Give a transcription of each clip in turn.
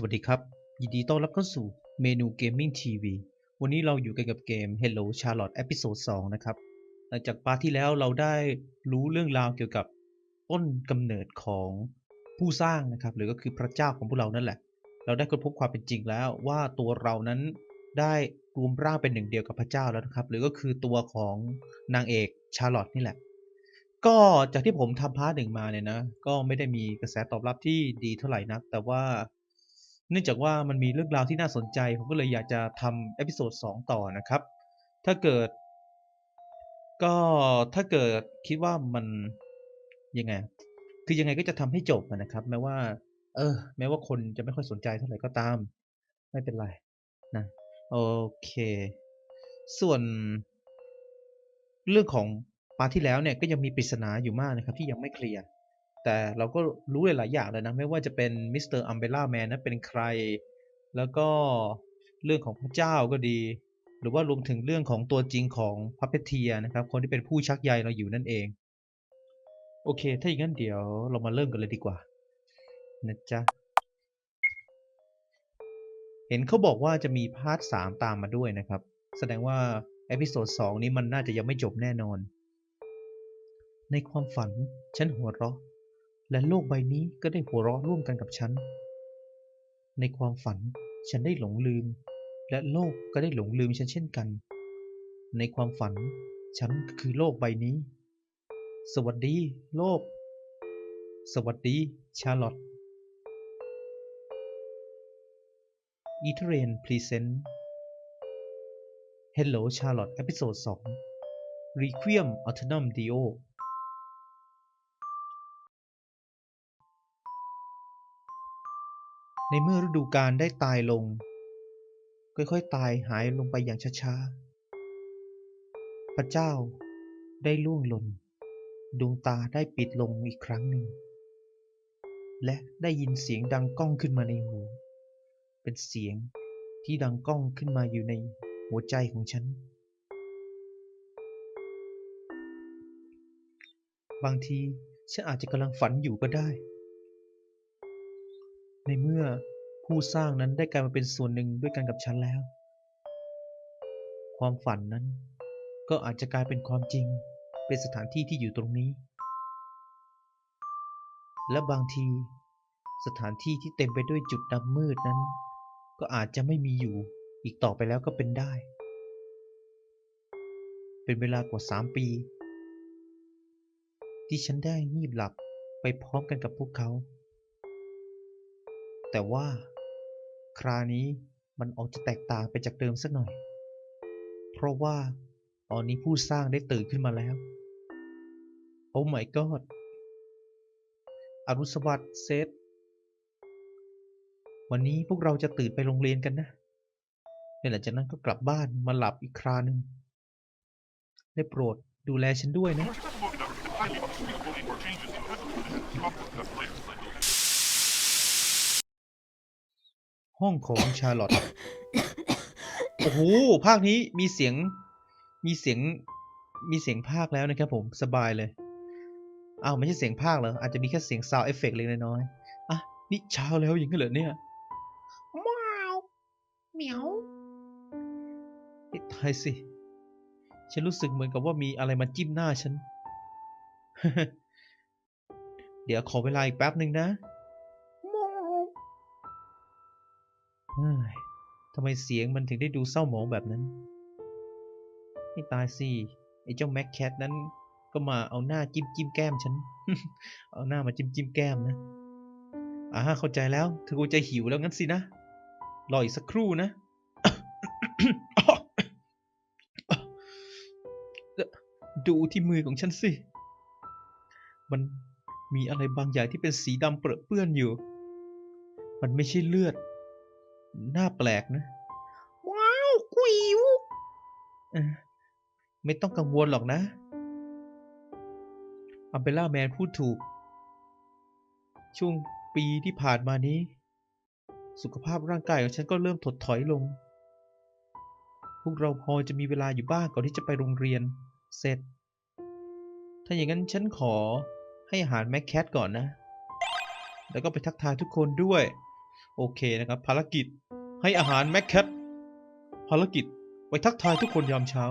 สวัสดีครับ ยินดีต้อนรับเข้าสู่เมนูเกมมิ่งทีวีวันนี้เราอยู่กันกับเกม Hello Charlotte เอพิโซด2นะครับ หลังจากปาร์ทที่แล้วเราได้รู้เรื่องราวเกี่ยวกับต้นกำเนิดของผู้สร้างนะครับ หรือก็คือพระเจ้าของพวกเรานั่นแหละ เราได้ค้นพบความเป็นจริงแล้วว่าตัวเรานั้นได้รวมร่างเป็นหนึ่งเดียวกับพระเจ้าแล้วนะครับ หรือก็คือตัวของนางเอกชาร์ลอตนี่แหละ ก็จากที่ผมทำพาร์ทหนึ่งมาเนี่ยนะ ก็ไม่ได้มีกระแสตอบรับที่ดีเท่าไหร่นัก แต่ว่า เนื่องจากว่ามันมีเรื่องราวที่น่าสนใจ ผมก็เลยอยากจะทำเอพิโซด2ต่อนะครับ ถ้าเกิด ก็ถ้าเกิดคิดว่ามันยังไง คือยังไงก็จะทำให้จบนะครับ แม้ว่า เออ แม้ว่าคนจะไม่ค่อยสนใจเท่าไหร่ก็ตาม ไม่เป็นไรนะโอเค ส่วน เรื่องของปาทที่แล้วเนี่ยก็ยังมีปริศนาอยู่มากนะครับ ที่ยังไม่เคลียร์ แต่เราก็รู้หลายอย่างเลยนะ ไม่ว่าจะเป็นมิสเตอร์อัมเบล่าแมนนั้นเป็นใคร แล้วก็เรื่องของพระเจ้าก็ดี หรือว่ารวมถึงเรื่องของตัวจริงของพัพเพเทียนะครับ คนที่เป็นผู้ชักใยเราอยู่นั่นเอง โอเค ถ้าอย่างนั้นเดี๋ยวเรามาเริ่มกันเลยดีกว่า นะจ๊ะ เห็นเขาบอกว่าจะมีพาร์ทสามตามมาด้วยนะครับ แสดงว่าเอพิโซดสองนี้มันน่าจะยังไม่จบแน่นอน ในความฝันฉันหัวเราะ และโลกใบนี้ก็ได้หัวเราะร่วมกันกับฉัน ในความฝันฉันได้หลงลืม และโลกก็ได้หลงลืมฉันเช่นกัน ในความฝัน ฉันคือโลกใบนี้ สวัสดี โลก สวัสดี ชาร์ลอตอีเทเรนพรีเซนต์ Hello Charlotte เอพิโซด2 Requiem Aeternum Dio ในเมื่อฤดูกาลได้ตายลง ค่อยๆ ตายหายลงไปอย่างช้าๆ พระเจ้าได้ล่วงหล่น ดวงตาได้ปิดลงอีกครั้งหนึ่ง และได้ยินเสียงดังก้องขึ้นมาในหู เป็นเสียงที่ดังก้องขึ้นมาอยู่ในหัวใจของฉัน บางทีฉันอาจจะกำลังฝันอยู่ก็ได้ ในเมื่อผู้สร้างนั้นได้กลายมาเป็นส่วนหนึ่งด้วยกันกับฉันแล้ว ความฝันนั้น ก็อาจจะกลายเป็นความจริง เป็นสถานที่ที่อยู่ตรงนี้ และบางที สถานที่ที่เต็มไปด้วยจุดดำมืดนั้น ก็อาจจะไม่มีอยู่อีกต่อไปแล้วก็เป็นได้ เป็นเวลากว่าสามปี ที่ฉันได้งีบหลับไปพร้อมกันกับพวกเขา แต่ว่า คราวนี้มันออกจะแตกต่างไปจากเดิมสักหน่อย เพราะว่าตอนนี้ผู้สร้างได้ตื่นขึ้นมาแล้ว โอ้ my god อรุณสวัสดิ์เซธวันนี้พวกเราจะตื่นไปโรงเรียนกันนะและหลังจากนั้นก็กลับบ้านมาหลับอีกคราหนึ่งได้โปรดดูแลฉันด้วยนะ ห้องของชาร์ลอตโอ้โหภาคนี้มีเสียง มีเสียง มีเสียงภาคแล้วนะครับผมสบายเลยอ้าวไม่ใช่เสียงภาคเหรอ อาจจะมีแค่เสียงซาวเอฟเฟกต์เล็กน้อยๆอะนี่เช้าแล้วอย่างนั้นเหรอเนี่ยว้าวเหมียวเอ๊ะตายสิ ฉันรู้สึกเหมือนกับว่ามีอะไรมาจิ้มหน้าฉัน เดี๋ยวขอเวลาอีกแป๊บหนึ่งนะ ทำไมเสียงมันถึงได้ดูเศร้าหมองแบบนั้น ไม่ตายสิ ไอ้เจ้าแม็กแคทนั้น ก็มาเอาหน้าจิ้มจิ้มแก้มฉัน เอาหน้ามาจิ้มจิ้มแก้มนะ อ่าเข้าใจแล้ว เธอคงจะหิวแล้วงั้นสินะ รออีกสักครู่นะ ดูที่มือของฉันสิ มันมีอะไรบางอย่างที่เป็นสีดำเปรอะเปื้อนอยู่ มันไม่ใช่เลือด น่าแปลกนะ ว้าวกุอิวเออไม่ต้องกังวลหรอกนะ อัมเบล่าแมนพูดถูก ช่วงปีที่ผ่านมานี้ สุขภาพร่างกายของฉันก็เริ่มถดถอยลง พวกเราพอจะมีเวลาอยู่บ้างก่อนที่จะไปโรงเรียน เสร็จ ถ้าอย่างนั้นฉันขอให้อาหารแม็กแคทก่อนนะ แล้วก็ไปทักทายทุกคนด้วย โอเคนะครับ ภารกิจให้อาหารแมคแคทภารกิจไปทักทายทุกคนยามเช้า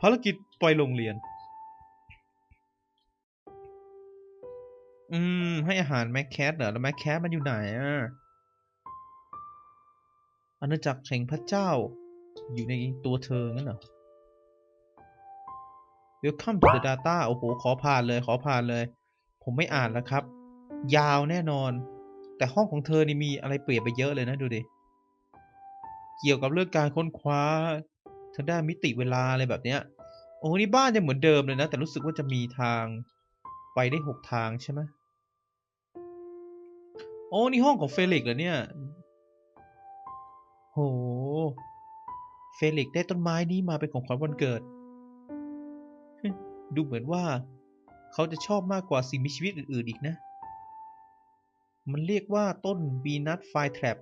ภารกิจไปโรงเรียน อืม ให้อาหารแมคแคทเหรอแล้วแมคแคทมันอยู่ไหนอะอาณาจักรแห่งพระเจ้า อยู่ในตัวเธองั้นเหรอ Welcome to the data โอ้โห ขอผ่านเลย ขอผ่านเลย ผมไม่อ่านแล้วครับ ยาวแน่นอน แต่ห้องของเธอนี่มีอะไรเปลี่ยนไปเยอะเลยนะดูดิ เกี่ยวกับเรื่องการค้นคว้าทางด้านมิติเวลาอะไรแบบเนี้ย โอ้นี่บ้านยังเหมือนเดิมเลยนะ แต่รู้สึกว่าจะมีทางไปได้หกทางใช่ไหมโอ้นี่ห้องของเฟลิกซ์เหรอเนี่ย โห เฟลิกซ์ได้ต้นไม้นี้มาเป็นของขวัญวันเกิด ดูเหมือนว่า เขาจะชอบมากกว่าสิ่งมีชีวิตอื่นๆอีกนะ มันเรียกว่าต้นวีนัสไฟแทรป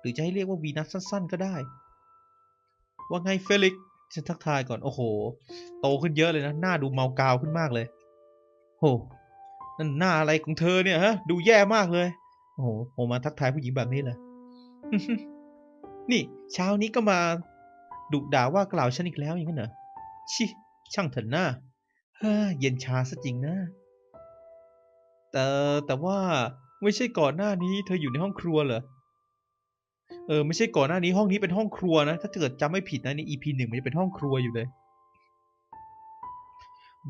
หรือจะให้เรียกว่าวีนัสสั้นๆ ก็ได้ ว่าไงเฟลิกซ์ฉันทักทายก่อน โอ้โห โตขึ้นเยอะเลยนะ หน้าดูเมากาวขึ้นมากเลย โห นั่นหน้าอะไรของเธอเนี่ยฮะ ดูแย่มากเลย โอ้โห ผมมาทักทายผู้หญิงแบบนี้เลย นี่เช้านี้ก็มาดุด่าว่ากล่าวฉันอีกแล้วอย่างนั้นเหรอ ชิ ช่างเถอะหน้าเฮ้ยเย็นชาซะจริงนะ แต่แต่ว่า ไม่ใช่ก่อนหน้านี้ เธออยู่ในห้องครัวเหรอ เออ ไม่ใช่ก่อนหน้านี้ห้องนี้เป็นห้องครัวนะ ถ้าเกิดจำไม่ผิดนะใน EP หนึ่งมันจะเป็นห้องครัวอยู่เลย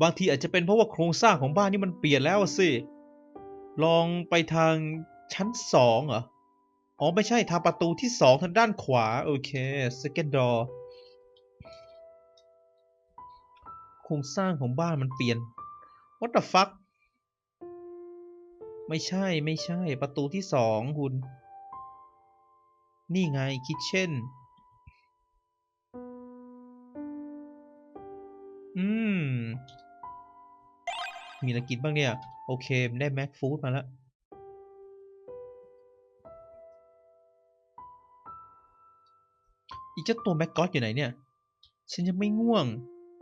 บางทีอาจจะเป็นเพราะว่าโครงสร้างของบ้านนี่มันเปลี่ยนแล้วสิ ลองไปทางชั้นสองเหรอ อ๋อไม่ใช่ทางประตูที่สองทางด้านขวา โอเค second door โครงสร้างของบ้านมันเปลี่ยน what the fuck ไม่ใช่ไม่ใช่ ประตูที่สองคุณ นี่ไง kitchen อืม มีอะไรกินบ้างเนี่ย โอเค ได้แม็กฟู้ดมาแล้วอีเจ้าตัวแม็กกอตอยู่ไหนเนี่ย ฉันยังไม่ง่วง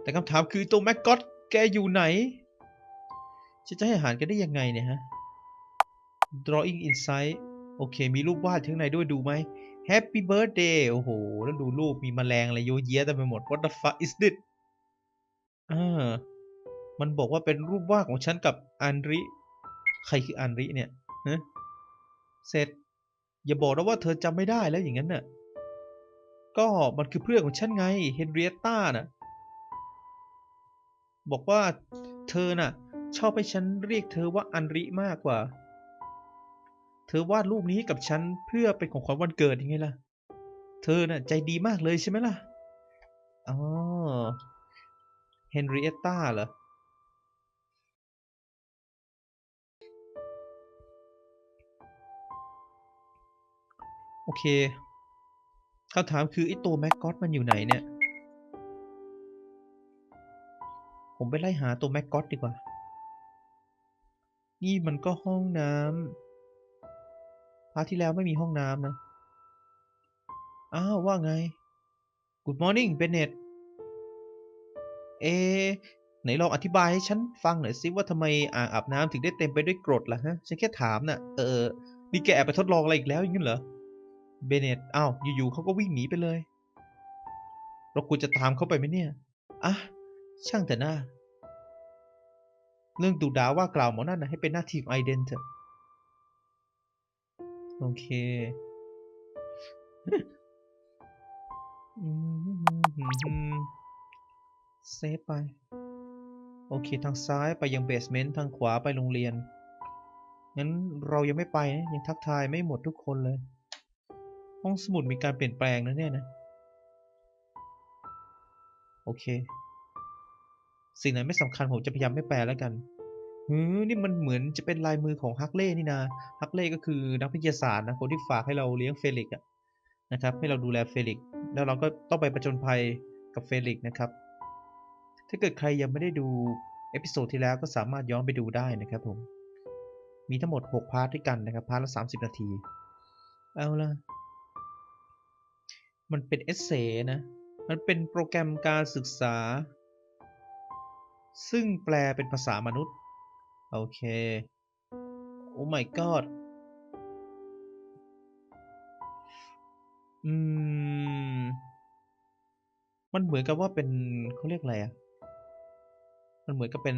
แต่คำถามคือตัวแม็กกอตแกอยู่ไหน ฉันจะให้อาหารแกันได้ยังไงเนี่ยฮะ drawing insight โอเค มีรูปวาดข้างในด้วยดูไหม Happy birthday โอ้โห แล้วดูรูปมีแมลงอะไรโยเยะเต็มไปหมด What the fuck is this อ่ามันบอกว่าเป็นรูปวาดของฉันกับอันริ ใครคืออันริเนี่ยฮะเสร็จ อย่าบอกนะว่าเธอจำไม่ได้แล้วอย่างนั้นน่ะ ก็มันคือเพื่อนของฉันไงเฮนรียตตาน่ะ บอกว่าเธอน่ะ ชอบให้ฉันเรียกเธอว่าอันริมากกว่า เธอวาดรูปนี้ให้กับฉันเพื่อเป็นของขวัญวันเกิดยังไงล่ะ เธอน่ะใจดีมากเลยใช่ไหมล่ะ อ๋อ เฮนริเอตตาเหรอ โอเคคำถามคือไอ้ตัวแม็กกอตมันอยู่ไหนเนี่ย ผมไปไล่หาตัวแม็กกอตดีกว่า นี่มันก็ห้องน้ำ พาร์ทที่แล้วไม่มีห้องน้ำนะ อ้าว ว่าไง Good morning เบนเน็ตเอ ไหนลองอธิบายให้ฉันฟังหน่อยสิว่าทำไมอ่างอาบน้ำถึงได้เต็มไปด้วยกรดล่ะฮะ ฉันแค่ถามน่ะ เออ นี่แกแอบไปทดลองอะไรอีกแล้วอย่างนั้นเหรอ เบนเน็ตอ้าว อยู่ๆเขาก็วิ่งหนีไปเลย เราควรจะตามเขาไปไหมเนี่ย อะ ช่างแต่หน้า เรื่องดูดาว่ากล่าวหมอนั่นนะให้เป็นหน้าที่ของไอเดนเถอะ โอเคเซฟไป โอเค ทางซ้ายไปยังเบสเมนต์ ทางขวาไปโรงเรียน งั้นเรายังไม่ไปนะ ยังทักทายไม่หมดทุกคนเลย ห้องสมุดมีการเปลี่ยนแปลงนะเนี่ยนะ โอเค สิ่งไหนไม่สำคัญผมจะพยายามไม่แปลแล้วกัน หือนี่มันเหมือนจะเป็นลายมือของฮักเล่นี่นาฮักเล่ก็คือนักวิทยาศาสตร์นะคนที่ฝากให้เราเลี้ยงเฟลิกซ์อะนะครับ ให้เราดูแลเฟลิกซ์แล้วเราก็ต้องไปประจนภัยกับเฟลิกซ์นะครับ ถ้าเกิดใครยังไม่ได้ดูเอพิโซดที่แล้วก็สามารถย้อนไปดูได้นะครับผม มีทั้งหมด 6 พาร์ทด้วยกันนะครับ พาร์ทละ 30 นาที เอาล่ะมันเป็นเอเซนะ มันเป็นโปรแกรมการศึกษา ซึ่งแปลเป็นภาษามนุษย์ โอเคโอ้ my god อืม มันเหมือนกับว่าเป็นเขาเรียกอะไรอะมันเหมือนกับเป็น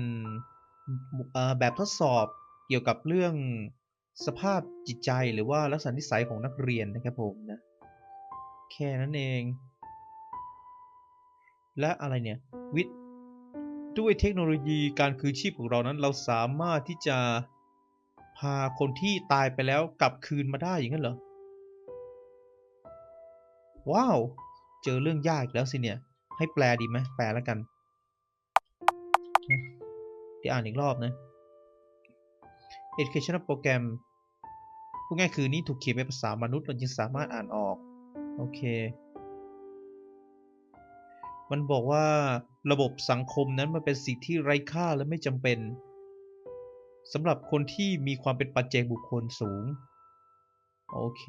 อ่อแบบทดสอบเกี่ยวกับเรื่องสภาพจิตใจหรือว่าลักษณะนิสัยของนักเรียนนะครับผมนะ แค่นั้นเอง และอะไรเนี่ยวิทย์ ด้วยเทคโนโลยีการคืนชีพของเรานั้น เราสามารถที่จะพาคนที่ตายไปแล้วกลับคืนมาได้อย่างนั้นเหรอ ว้าว เจอเรื่องยากอีกแล้วสิเนี่ย ให้แปลดีไหมแปลแล้วกันนะเดี๋ยวอ่านอีกรอบนะ Educational Program พูดง่ายคือนี่ถูกเขียนเป็นภาษามนุษย์เราจึงสามารถอ่านออก โอเค มันบอกว่า ระบบสังคมนั้นมันเป็นสิ่งที่ไร้ค่าและไม่จำเป็นสำหรับคนที่มีความเป็นปัจเจกบุคคลสูง โอเค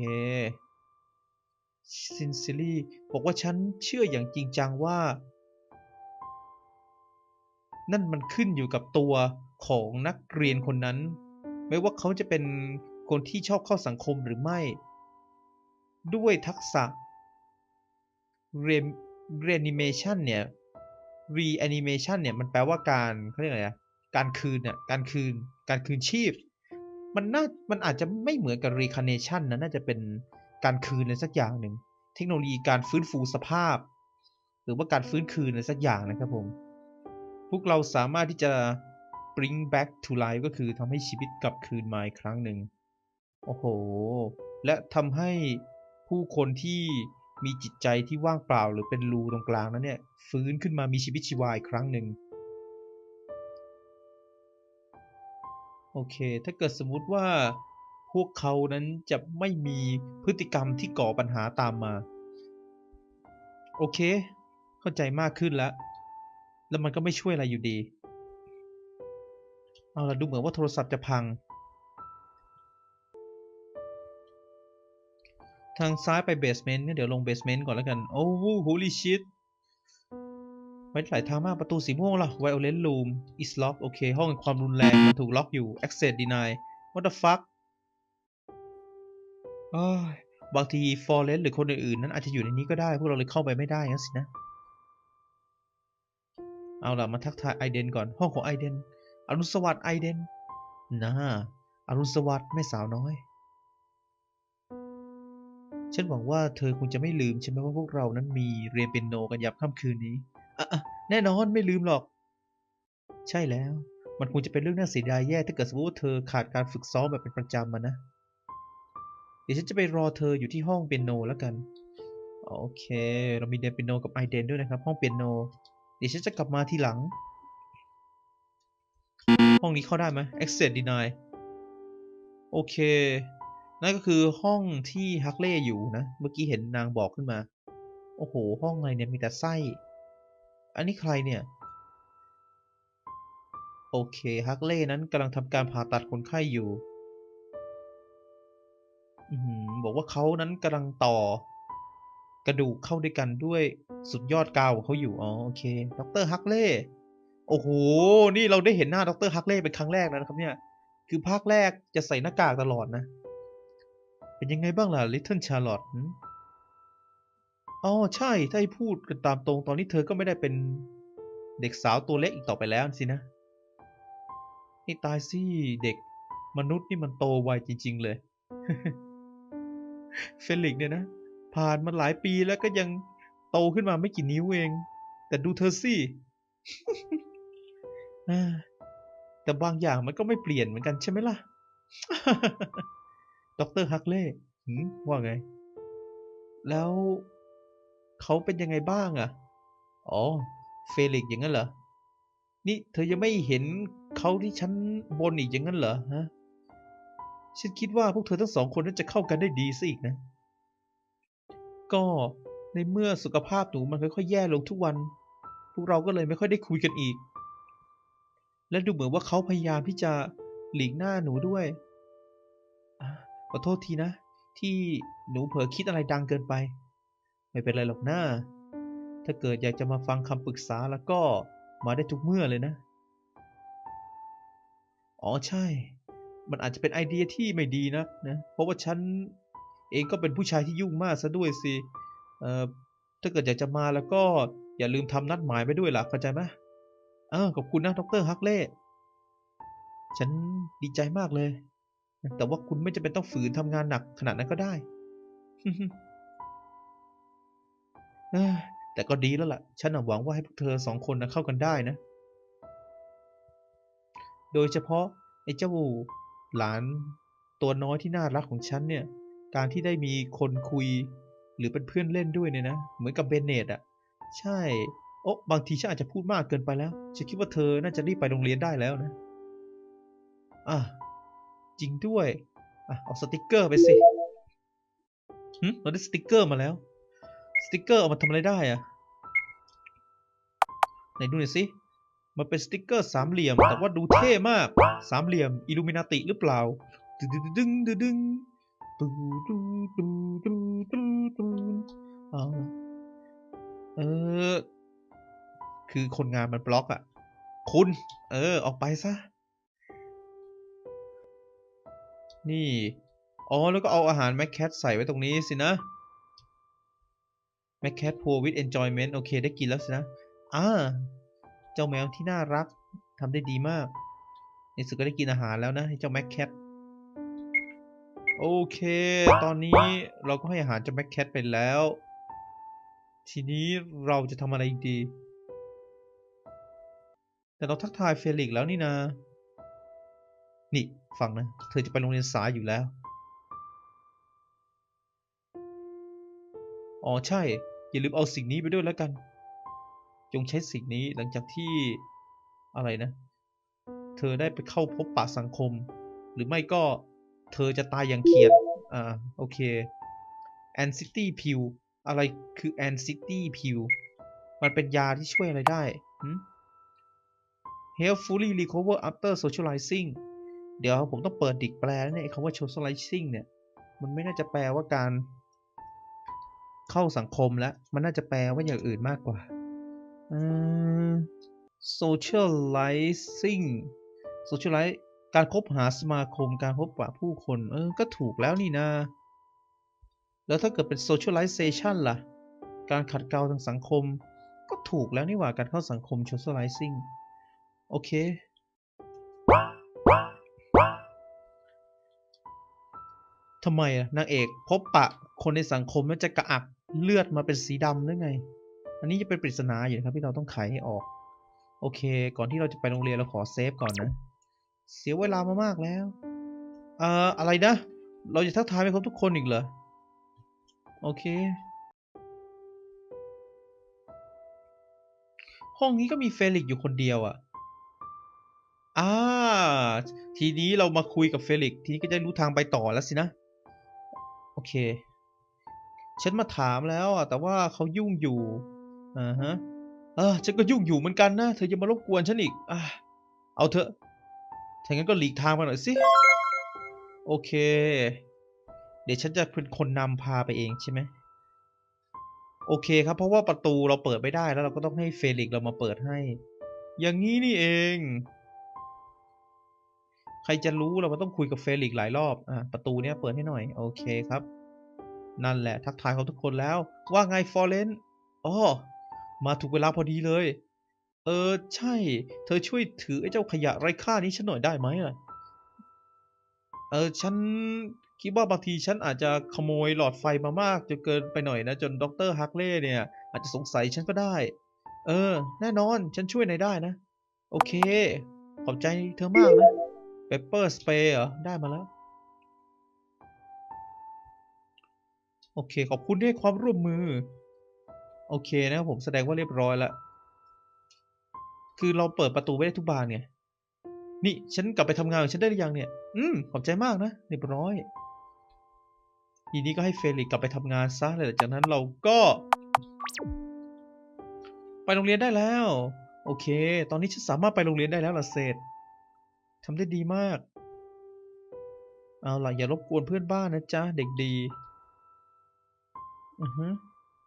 Sincerely บอกว่าฉันเชื่ออย่างจริงจังว่า นั่นมันขึ้นอยู่กับตัวของนักเรียนคนนั้น ไม่ว่าเขาจะเป็นคนที่ชอบเข้าสังคมหรือไม่ ด้วยทักษะ Re- reanimation เนี่ย reanimation เนี่ยมันแปลว่าการเขาเรียกอะไรอะการคืนเนี่ยการคืนการคืนชีพ มันน่ามันอาจจะไม่เหมือนกับ recarnation นะน่าจะเป็นการคืนอะไรสักอย่างหนึ่งเทคโนโลยีการฟื้นฟูสภาพ หรือว่าการฟื้นคืนอะไรสักอย่างนะครับผม พวกเราสามารถที่จะ bring back to life ก็คือทำให้ชีวิตกลับคืนมาอีกครั้งหนึ่ง โอ้โห และทำให้ผู้คนที่ มีจิตใจที่ว่างเปล่าหรือเป็นรูตรงกลางนั้นเนี่ย ฟื้นขึ้นมามีชีวิตชีวาอีกครั้งหนึ่งโอเค ถ้าเกิดสมมุติว่าพวกเขานั้นจะไม่มีพฤติกรรมที่ก่อปัญหาตามมา โอเค เข้าใจมากขึ้นแล้ว แล้วมันก็ไม่ช่วยอะไรอยู่ดี เอาละดูเหมือนว่าโทรศัพท์จะพัง ทางซ้ายไปเบสเมนต์เดี๋ยวลงเบสเมนต์ก่อนแล้วกัน โอ้โห holy shit ไว้หลายทางมากประตูสีม่วงล่ะ Violent Room is locked โอเค ห้องแห่งความรุนแรง มันถูกล็อกอยู่ access deny what the fuck บางที Forest หรือคนอื่นๆ นั้นอาจจะอยู่ในนี้ก็ได้ พวกเราเลยเข้าไปไม่ได้งั้นสินะ เอาล่ะ มาทักทายไอเดนก่อน ห้องของไอเดนอรุณสวัสดิ์ไอเดนนะอรุณสวัสดิ์แม่สาวน้อย ฉันหวังว่าเธอคงจะไม่ลืมใช่ไหมว่าพวกเรานั้นมีเรียนเปียโนกันยามค่ำคืนนี้อะแน่นอนไม่ลืมหรอก ใช่แล้ว มันคงจะเป็นเรื่องน่าเสียดายแย่ถ้าเกิดสมมติว่าเธอขาดการฝึกซ้อมแบบเป็นประจำมานะ เดี๋ยวฉันจะไปรอเธออยู่ที่ห้องเปียโนแล้วกัน โอเค เรามีเรียนเปียโนกับไอเดนด้วยนะครับ ห้องเปียโน เดี๋ยวฉันจะกลับมาทีหลัง ห้องนี้เข้าได้ไหม access deny โอเค นั่นก็คือห้องที่ฮักเล่อยู่นะ เมื่อกี้เห็นนางบอกขึ้นมา โอ้โห ห้องอะไรเนี่ยมีแต่ไส้ อันนี้ใครเนี่ย โอเคฮักเล่นั้นกำลังทำการผ่าตัดคนไข้อยู่อือหือบอกว่าเขานั้นกำลังต่อกระดูกเข้าด้วยกันด้วยสุดยอดกาวของเขาอยู่ อ๋อ โอเคดรฮักเล่ โอ้โห นี่เราได้เห็นหน้าดรฮักเล่เป็นครั้งแรกแล้วนะครับเนี่ย คือภาคแรกจะใส่หน้ากากตลอดนะ เป็นยังไงบ้างล่ะ Little Charlotte หืมอ๋อใช่ ถ้าให้พูดกันตามตรงตอนนี้เธอก็ไม่ได้เป็นเด็กสาวตัวเล็กอีกต่อไปแล้วสินะ นี่ตายสิเด็กมนุษย์นี่มันโตไวจริง ๆ เลย เฟลิกซ์เนี่ยนะ ผ่านมาหลายปีแล้วก็ยังโตขึ้นมาไม่กี่นิ้วเอง แต่ดูเธอสิแต่บางอย่างมันก็ไม่เปลี่ยนเหมือนกันใช่ไหมล่ะ ด็อกเตอร์ฮักเล่หืมว่าไง แล้วเขาเป็นยังไงบ้างอะอ๋อ เฟลิกอย่างนั้นเหรอ นี่เธอยังไม่เห็นเขาที่ฉันบนอีกอย่างนั้นเหรอฮะ ฉันคิดว่าพวกเธอทั้งสองคนนั้นจะเข้ากันได้ดีซะอีกนะ ก็ในเมื่อสุขภาพหนูมันค่อยๆแย่ลงทุกวัน พวกเราก็เลยไม่ค่อยได้คุยกันอีก และดูเหมือนว่าเขาพยายามที่จะหลีกหน้าหนูด้วยอ ขอโทษทีนะ ที่หนูเผลอคิดอะไรดังเกินไป ไม่เป็นไรหรอกนะถ้าเกิดอยากจะมาฟังคำปรึกษาแล้วก็มาได้ทุกเมื่อเลยนะ อ๋อใช่ มันอาจจะเป็นไอเดียที่ไม่ดีนักนะ เพราะว่าฉันเองก็เป็นผู้ชายที่ยุ่งมากซะด้วยสิ เอ่อ ถ้าเกิดอยากจะมาแล้วก็อย่าลืมทำนัดหมายไปด้วยล่ะเข้าใจไหมเออขอบคุณนะดรฮักเล่ ฉันดีใจมากเลย แต่ว่าคุณไม่จำเป็นต้องฝืนทำงานหนักขนาดนั้นก็ได้ แต่ก็ดีแล้วล่ะ ฉันหวังว่าให้พวกเธอสองคนนะเข้ากันได้นะ โดยเฉพาะไอ้เจ้าหลานตัวน้อยที่น่ารักของฉันเนี่ย การที่ได้มีคนคุย หรือเป็นเพื่อนเล่นด้วยเนี่ยนะ เหมือนกับเบนเนตอะใช่ โอ้บางทีฉันอาจจะพูดมากเกินไปแล้ว ฉันคิดว่าเธอน่าจะรีบไปโรงเรียนได้แล้วนะ อะ จริงด้วยอะเอาสติกเกอร์ไปสิหึเราได้สติกเกอร์มาแล้ว สติกเกอร์เอามาทำอะไรได้อะไหนดูหน่อยสิมันเป็นสติกเกอร์สามเหลี่ยม แต่ว่าดูเท่มากสามเหลี่ยมอิลูมินาติหรือเปล่า ดึงดึงดึงดึงดึงดูดูดูดูดูดูเอาเออ คือคนงานมันบล็อกอะ คุณ เออ ออกไปซะ นี่ อ๋อ แล้วก็เอาอาหารแมคแคทใส่ไว้ตรงนี้สินะแมคแคท pour with enjoyment โอเค ได้กินแล้วสินะ อ่า เจ้าแมวที่น่ารักทำได้ดีมาก ในสุดก็ได้กินอาหารแล้วนะให้เจ้าแมคแคทโอเค ตอนนี้เราก็ให้อาหารเจ้าแมคแคทไปแล้ว ทีนี้เราจะทำอะไรอีกดี แต่เราทักทายเฟลิกซ์แล้วนี่นะ นี่ฟังนะ เธอจะไปโรงเรียนสายอยู่แล้ว อ๋อใช่ อย่าลืมเอาสิ่งนี้ไปด้วยแล้วกัน จงใช้สิ่งนี้หลังจากที่อะไรนะ เธอได้ไปเข้าพบปะสังคม หรือไม่ก็เธอจะตายอย่างเขียด อ่า โอเค Ancity Pill อะไรคือ Ancity Pill มันเป็นยาที่ช่วยอะไรได้ Helpfully recover after socializing เดี๋ยวผมต้องเปิดดิกแปลแล้วเนี่ยคำว่า socializing เนี่ย มันไม่น่าจะแปลว่าการ เข้าสังคมแล้ว มันน่าจะแปลว่าอย่างอื่นมากกว่าอ socializing socialize การคบหาสมาคม การพบปะผู้คน เออ ก็ถูกแล้วนี่นะ แล้วถ้าเกิดเป็น socialization ล่ะ การขัดเกลาทางสังคม ก็ถูกแล้วนี่หว่า การเข้าสังคม socializing โอเค ทำไมอะนางเอกพบปะคนในสังคมแล้วจะกระอักเลือดมาเป็นสีดำหรือไง อันนี้จะเป็นปริศนาอยู่นะครับที่เราต้องไขให้ออก โอเค ก่อนที่เราจะไปโรงเรียนเราขอเซฟก่อนนะ เสียเวลามามากแล้ว เอ่อ อะไรนะ เราจะทักทายไม่ครบทุกคนอีกเหรอ โอเค ห้องนี้ก็มีเฟลิกซ์อยู่คนเดียวอะ่ะอ่า ทีนี้เรามาคุยกับเฟลิกซ์ทีนี้ก็จะรู้ทางไปต่อแล้วสินะ โอเค ฉันมาถามแล้วอะแต่ว่าเขายุ่งอยู่อ่าฮะเออฉันก็ยุ่งอยู่เหมือนกันนะ เธอจะมารบกวนฉันอีกอะเอาเถอะถ้างั้นก็หลีกทางมาหน่อยสิโอเค เดี๋ยวฉันจะเป็นคนนำพาไปเองใช่ไหมโอเคครับ เพราะว่าประตูเราเปิดไม่ได้แล้วเราก็ต้องให้เฟลิกซ์เรามาเปิดให้ อย่างนี้นี่เอง ใครจะรู้เรามันต้องคุยกับเฟลิกซ์หลายรอบอะประตูเนี้ยเปิดให้หน่อยโอเคครับ นั่นแหละทักทายเขาทุกคนแล้ว ว่าไงฟอร์เรนอ๋อมาถูกเวลาพอดีเลย เออใช่ เธอช่วยถือไอ้เจ้าขยะไร้ค่านี้ฉันหน่อยได้ไหมล่ะเออฉันคิดว่าบางทีฉันอาจจะขโมยหลอดไฟมามากจนเกินไปหน่อยนะ จนดรฮักเล่เนี่ย อาจจะสงสัยฉันก็ได้ เออ แน่นอนฉันช่วยนายได้นะ โอเค ขอบใจเธอมากนะ ปเปอร์สเปรย์เหรอ ได้มาแล้ว โอเค ขอบคุณที่ให้ความร่วมมือ โอเคนะครับผมแสดงว่าเรียบร้อยแล้วคือเราเปิดประตูไว้ได้ทุกบานไงนี่ฉันกลับไปทำงานของฉันได้หรือยังเนี่ย อืมขอบใจมากนะเรียบร้อยทีนี้ก็ให้เฟลิกกลับไปทำงานซะแล้วหลังจากนั้นเราก็ ไปโรงเรียนได้แล้ว โอเค ตอนนี้ฉันสามารถไปโรงเรียนได้แล้วล่ะเศษ ทำได้ดีมาก เอาล่ะอย่ารบกวนเพื่อนบ้านนะจ๊ะ เด็กดี อือฮึ